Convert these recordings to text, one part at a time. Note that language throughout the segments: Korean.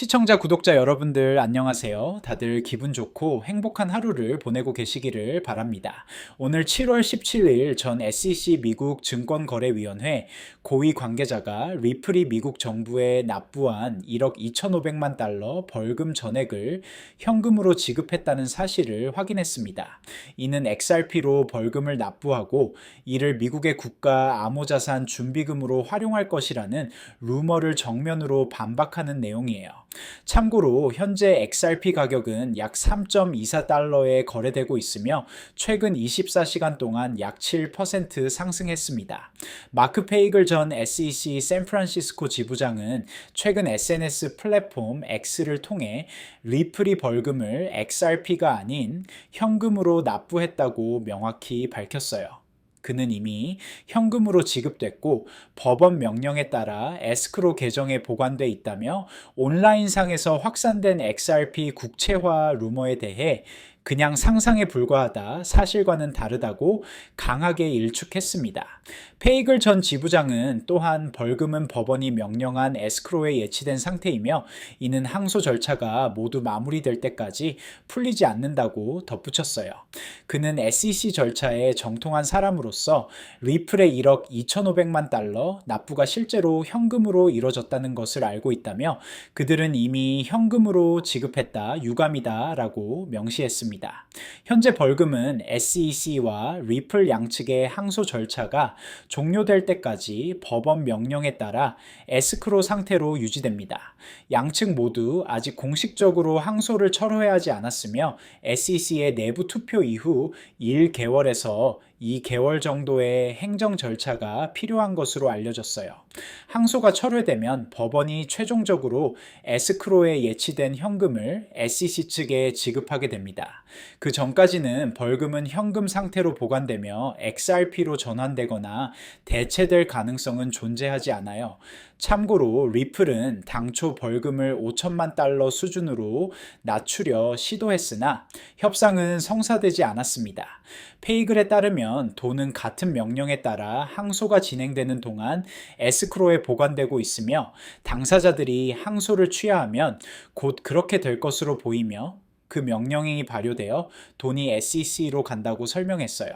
시청자, 구독자 여러분들 안녕하세요. 다들 기분 좋고 행복한 하루를 보내고 계시기를 바랍니다. 오늘 7월 17일 전 SEC 미국 증권거래위원회 고위 관계자가 리플이 미국 정부에 납부한 1억 2,500만 달러 벌금 전액을 현금으로 지급했다는 사실을 확인했습니다. 이는 XRP로 벌금을 납부하고 이를 미국의 국가 암호자산 준비금으로 활용할 것이라는 루머를 정면으로 반박하는 내용이에요. 참고로 현재 XRP 가격은 약 3.24달러에 거래되고 있으며 최근 24시간 동안 약 7% 상승했습니다. 마크 페이글 전 SEC 샌프란시스코 지부장은 최근 SNS 플랫폼 X를 통해 리플이 벌금을 XRP가 아닌 현금으로 납부했다고 명확히 밝혔어요. 그는 이미 현금으로 지급됐고 법원 명령에 따라 에스크로 계정에 보관돼 있다며 온라인상에서 확산된 XRP 국채화 루머에 대해 그냥 상상에 불과하다, 사실과는 다르다고 강하게 일축했습니다. 페이글 전 지부장은 또한 벌금은 법원이 명령한 에스크로에 예치된 상태이며 이는 항소 절차가 모두 마무리될 때까지 풀리지 않는다고 덧붙였어요. 그는 SEC 절차에 정통한 사람으로서 리플의 1억 2,500만 달러 납부가 실제로 현금으로 이뤄졌다는 것을 알고 있다며 그들은 이미 현금으로 지급했다, 유감이다 라고 명시했습니다. 있습니다. 현재 벌금은 SEC와 리플 양측의 항소 절차가 종료될 때까지 법원 명령에 따라 에스크로 상태로 유지됩니다. 양측 모두 아직 공식적으로 항소를 철회하지 않았으며 SEC의 내부 투표 이후 1개월에서 2개월 정도의 행정 절차가 필요한 것으로 알려졌어요. 항소가 철회되면 법원이 최종적으로 에스크로에 예치된 현금을 SEC 측에 지급하게 됩니다. 그 전까지는 벌금은 현금 상태로 보관되며 XRP로 전환되거나 대체될 가능성은 존재하지 않아요. 참고로 리플은 당초 벌금을 5천만 달러 수준으로 낮추려 시도했으나 협상은 성사되지 않았습니다. 페이글에 따르면 돈은 같은 명령에 따라 항소가 진행되는 동안 에스크로에 보관되고 있으며 당사자들이 항소를 취하하면 곧 그렇게 될 것으로 보이며 그 명령이 발효되어 돈이 SEC로 간다고 설명했어요.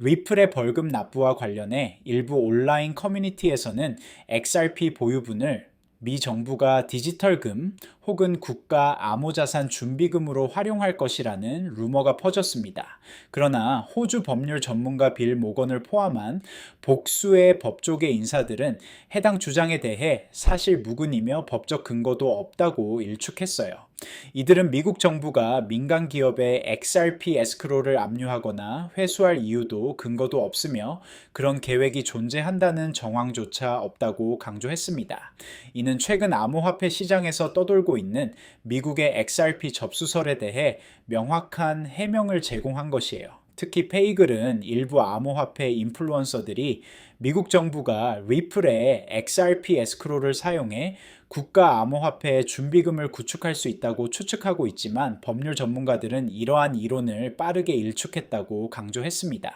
리플의 벌금 납부와 관련해 일부 온라인 커뮤니티에서는 XRP 보유분을 미 정부가 디지털금 혹은 국가 암호자산 준비금으로 활용할 것이라는 루머가 퍼졌습니다. 그러나 호주 법률 전문가 빌 모건을 포함한 복수의 법조계 인사들은 해당 주장에 대해 사실 무근이며 법적 근거도 없다고 일축했어요. 이들은 미국 정부가 민간 기업에 XRP 에스크로를 압류하거나 회수할 이유도 근거도 없으며 그런 계획이 존재한다는 정황조차 없다고 강조했습니다. 이는 최근 암호화폐 시장에서 떠돌고 있는 미국의 XRP 접수설에 대해 명확한 해명을 제공한 것이에요. 특히 페이글은 일부 암호화폐 인플루언서들이 미국 정부가 리플의 XRP 에스크로를 사용해 국가 암호화폐 준비금을 구축할 수 있다고 추측하고 있지만 법률 전문가들은 이러한 이론을 빠르게 일축했다고 강조했습니다.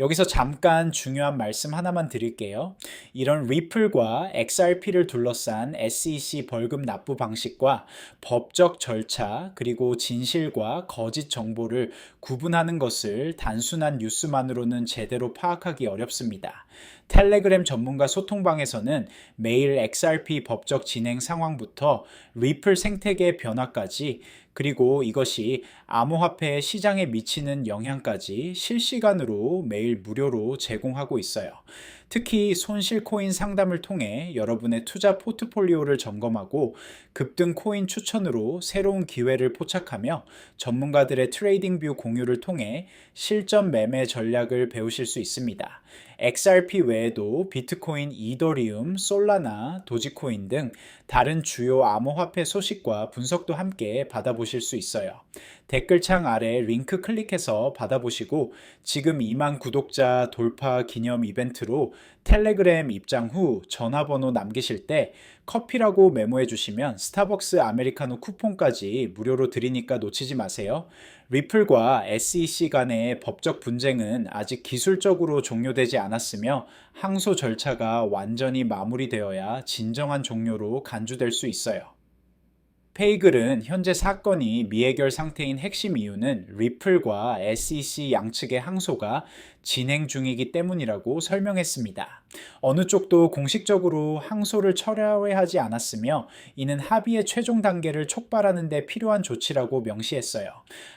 여기서 잠깐 중요한 말씀 하나만 드릴게요. 이런 리플과 XRP를 둘러싼 SEC 벌금 납부 방식과 법적 절차 그리고 진실과 거짓 정보를 구분하는 것을 단순한 뉴스만으로는 제대로 파악하기 어렵습니다. 텔레그램 전문가 소통방에서는 매일 XRP 법적 진행 상황부터 리플 생태계 변화까지 그리고 이것이 암호화폐 시장에 미치는 영향까지 실시간으로 매일 무료로 제공하고 있어요. 특히 손실 코인 상담을 통해 여러분의 투자 포트폴리오를 점검하고 급등 코인 추천으로 새로운 기회를 포착하며 전문가들의 트레이딩 뷰 공유를 통해 실전 매매 전략을 배우실 수 있습니다. XRP 외에도 비트코인, 이더리움, 솔라나, 도지코인 등 다른 주요 암호화폐 소식과 분석도 함께 받아보실 수 있어요. 댓글창 아래 링크 클릭해서 받아보시고 지금 2만 구독자 돌파 기념 이벤트로 텔레그램 입장 후 전화번호 남기실 때 커피라고 메모해 주시면 스타벅스 아메리카노 쿠폰까지 무료로 드리니까 놓치지 마세요. 리플과 SEC 간의 법적 분쟁은 아직 기술적으로 종료되지 않았으며 항소 절차가 완전히 마무리되어야 진정한 종료로 간주될 수 있어요. 페이글은 현재 사건이 미해결 상태인 핵심 이유는 리플과 SEC 양측의 항소가 진행 중이기 때문이라고 설명했습니다. 어느 쪽도 공식적으로 항소를 철회하지 않았으며 이는 합의의 최종 단계를 촉발하는 데 필요한 조치라고 명시했어요.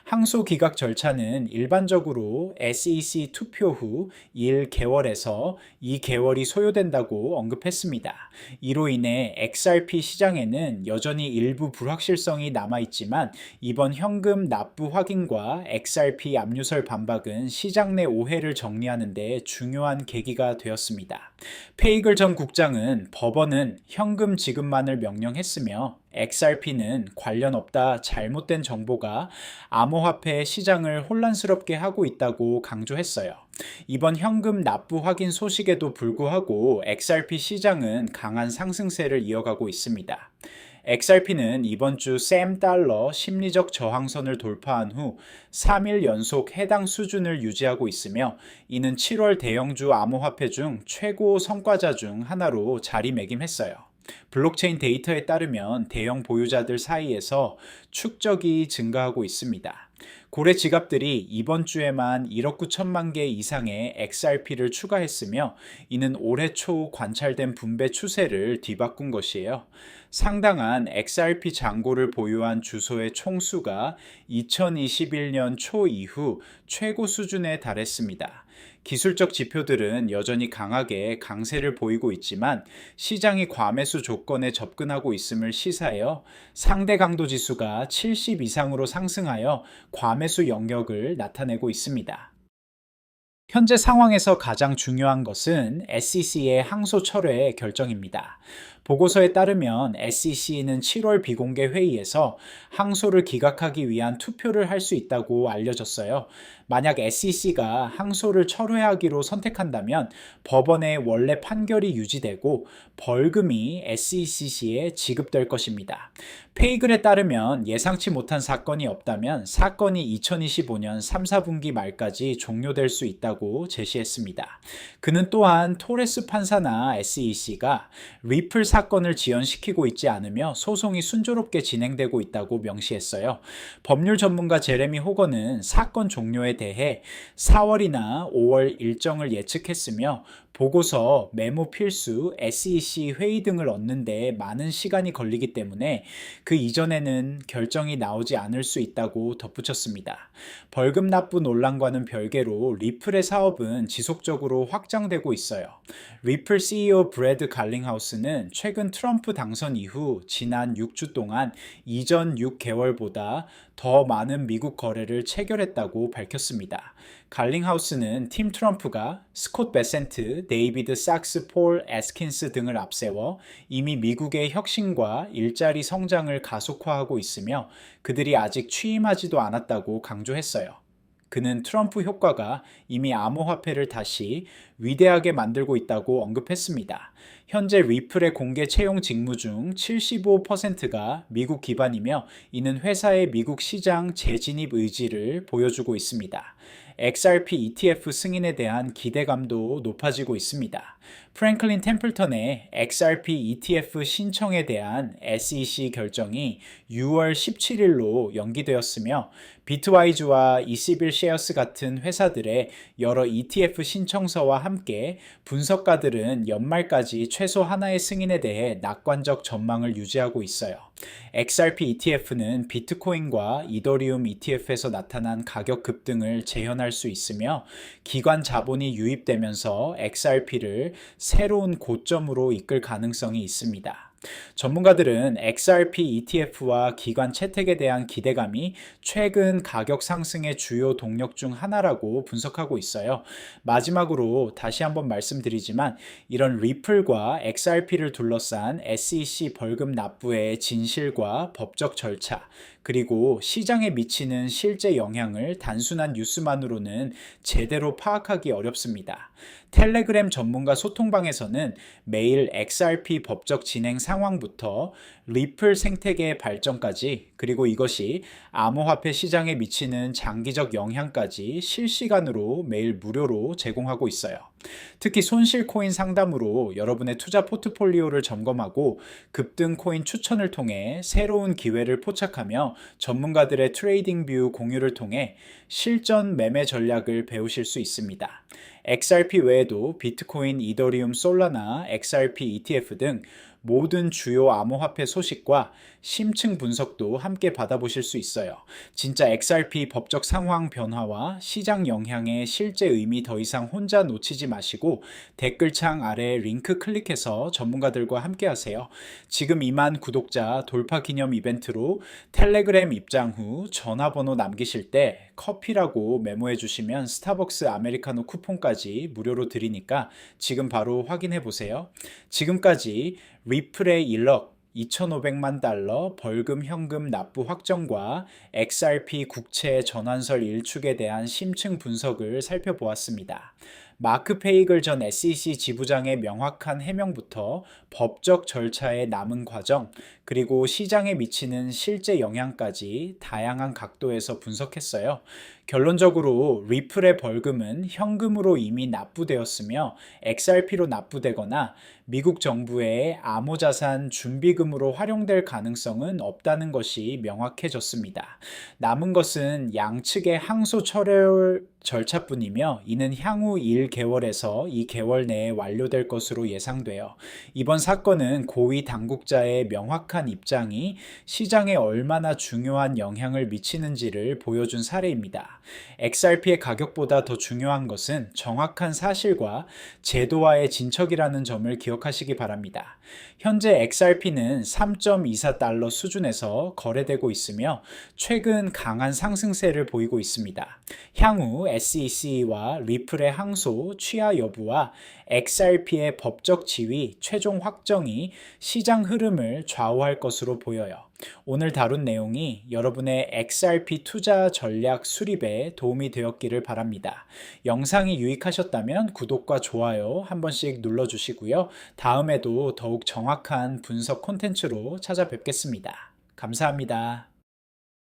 항소 기각 절차는 일반적으로 SEC 투표 후 1개월에서 2개월이 소요된다고 언급했습니다. 이로 인해 XRP 시장에는 여전히 일부 불확실성이 남아있지만 이번 현금 납부 확인과 XRP 압류설 반박은 시장 내 오해를 정리하는 데 중요한 계기가 되었습니다. 페이글 전 국장은 법원은 현금 지급만을 명령했으며 XRP는 관련 없다 잘못된 정보가 암호화폐 시장을 혼란스럽게 하고 있다고 강조했어요. 이번 현금 납부 확인 소식에도 불구하고 XRP 시장은 강한 상승세를 이어가고 있습니다. XRP는 이번 주3 달러 심리적 저항선을 돌파한 후 3일 연속 해당 수준을 유지하고 있으며 이는 7월 대형주 암호화폐 중 최고 성과자 중 하나로 자리매김했어요. 블록체인 데이터에 따르면 대형 보유자들 사이에서 축적이 증가하고 있습니다. 고래 지갑들이 이번 주에만 1억 9천만 개 이상의 XRP를 추가했으며 이는 올해 초 관찰된 분배 추세를 뒤바꾼 것이에요. 상당한 XRP 잔고를 보유한 주소의 총수가 2021년 초 이후 최고 수준에 달했습니다. 기술적 지표들은 여전히 강하게 강세를 보이고 있지만 시장이 과매수 조건에 접근하고 있음을 시사하여 상대 강도 지수가 70 이상으로 상승하여 과매수 영역을 나타내고 있습니다. 현재 상황에서 가장 중요한 것은 SEC의 항소 철회 결정입니다. 보고서에 따르면 SEC는 7월 비공개 회의에서 항소를 기각하기 위한 투표를 할 수 있다고 알려졌어요. 만약 SEC가 항소를 철회하기로 선택한다면 법원의 원래 판결이 유지되고 벌금이 SEC에 지급될 것입니다. 페이글에 따르면 예상치 못한 사건이 없다면 사건이 2025년 3, 4분기 말까지 종료될 수 있다고 제시했습니다. 그는 또한 토레스 판사나 SEC가 리플 사건을 지연시키고 있지 않으며 소송이 순조롭게 진행되고 있다고 명시했어요. 법률 전문가 제레미 호거는 사건 종료에 대해 4월이나 5월 일정을 예측했으며 보고서, 메모 필수, SEC 회의 등을 얻는데 많은 시간이 걸리기 때문에 그 이전에는 결정이 나오지 않을 수 있다고 덧붙였습니다. 벌금 납부 논란과는 별개로 리플의 사업은 지속적으로 확장되고 있어요. 리플 CEO 브래드 갈링하우스는 최근 트럼프 당선 이후 지난 6주 동안 이전 6개월보다 더 많은 미국 거래를 체결했다고 밝혔습니다. 갈링하우스는 팀 트럼프가 스콧 베센트, 데이비드 삭스, 폴 에스킨스 등을 앞세워 이미 미국의 혁신과 일자리 성장을 가속화하고 있으며 그들이 아직 취임하지도 않았다고 강조했어요. 그는 트럼프 효과가 이미 암호화폐를 다시 위대하게 만들고 있다고 언급했습니다. 현재 리플의 공개 채용 직무 중 75%가 미국 기반이며 이는 회사의 미국 시장 재진입 의지를 보여주고 있습니다. XRP ETF 승인에 대한 기대감도 높아지고 있습니다. 프랭클린 템플턴의 XRP ETF 신청에 대한 SEC 결정이 6월 17일로 연기되었으며 비트와이즈와 21 쉐어스 같은 회사들의 여러 ETF 신청서와 함께 분석가들은 연말까지 최소 하나의 승인에 대해 낙관적 전망을 유지하고 있어요. XRP ETF는 비트코인과 이더리움 ETF에서 나타난 가격 급등을 재현할 수 있으며 기관 자본이 유입되면서 XRP를 새로운 고점으로 이끌 가능성이 있습니다. 전문가들은 XRP ETF와 기관 채택에 대한 기대감이 최근 가격 상승의 주요 동력 중 하나라고 분석하고 있어요. 마지막으로 다시 한번 말씀드리지만 이런 리플과 XRP를 둘러싼 SEC 벌금 납부의 진실과 법적 절차, 그리고 시장에 미치는 실제 영향을 단순한 뉴스만으로는 제대로 파악하기 어렵습니다. 텔레그램 전문가 소통방에서는 매일 XRP 법적 진행 상황부터 리플 생태계의 발전까지 그리고 이것이 암호화폐 시장에 미치는 장기적 영향까지 실시간으로 매일 무료로 제공하고 있어요. 특히 손실 코인 상담으로 여러분의 투자 포트폴리오를 점검하고 급등 코인 추천을 통해 새로운 기회를 포착하며 전문가들의 트레이딩 뷰 공유를 통해 실전 매매 전략을 배우실 수 있습니다. XRP 외에도 비트코인, 이더리움, 솔라나, XRP ETF 등 모든 주요 암호화폐 소식과 심층 분석도 함께 받아보실 수 있어요. 진짜 XRP 법적 상황 변화와 시장 영향의 실제 의미 더 이상 혼자 놓치지 마시고 댓글창 아래 링크 클릭해서 전문가들과 함께 하세요. 지금 2만 구독자 돌파 기념 이벤트로 텔레그램 입장 후 전화번호 남기실 때 커피라고 메모해 주시면 스타벅스 아메리카노 쿠폰까지 무료로 드리니까 지금 바로 확인해 보세요. 지금까지 리플의 1억 2,500만 달러 벌금 현금 납부 확정과 XRP 국채 전환설 일축에 대한 심층 분석을 살펴보았습니다. 마크 페이글 전 SEC 지부장의 명확한 해명부터 법적 절차의 남은 과정, 그리고 시장에 미치는 실제 영향까지 다양한 각도에서 분석했어요. 결론적으로 리플의 벌금은 현금으로 이미 납부되었으며 XRP로 납부되거나 미국 정부의 암호자산 준비금으로 활용될 가능성은 없다는 것이 명확해졌습니다. 남은 것은 양측의 항소 철회 절차뿐이며 이는 향후 1개월에서 2개월 내에 완료될 것으로 예상돼요. 이번 사건은 고위 당국자의 명확한 입장이 시장에 얼마나 중요한 영향을 미치는지를 보여준 사례입니다. XRP의 가격보다 더 중요한 것은 정확한 사실과 제도와의 진척이라는 점을 기억하시기 바랍니다. 현재 XRP는 3.24달러 수준에서 거래되고 있으며 최근 강한 상승세를 보이고 있습니다. 향후 SEC와 리플의 항소, 취하 여부와 XRP의 법적 지위, 최종 확정이 시장 흐름을 좌우할 것으로 보여요. 오늘 다룬 내용이 여러분의 XRP 투자 전략 수립에 도움이 되었기를 바랍니다. 영상이 유익하셨다면 구독과 좋아요 한 번씩 눌러주시고요. 다음에도 더욱 정확한 분석 콘텐츠로 찾아뵙겠습니다. 감사합니다.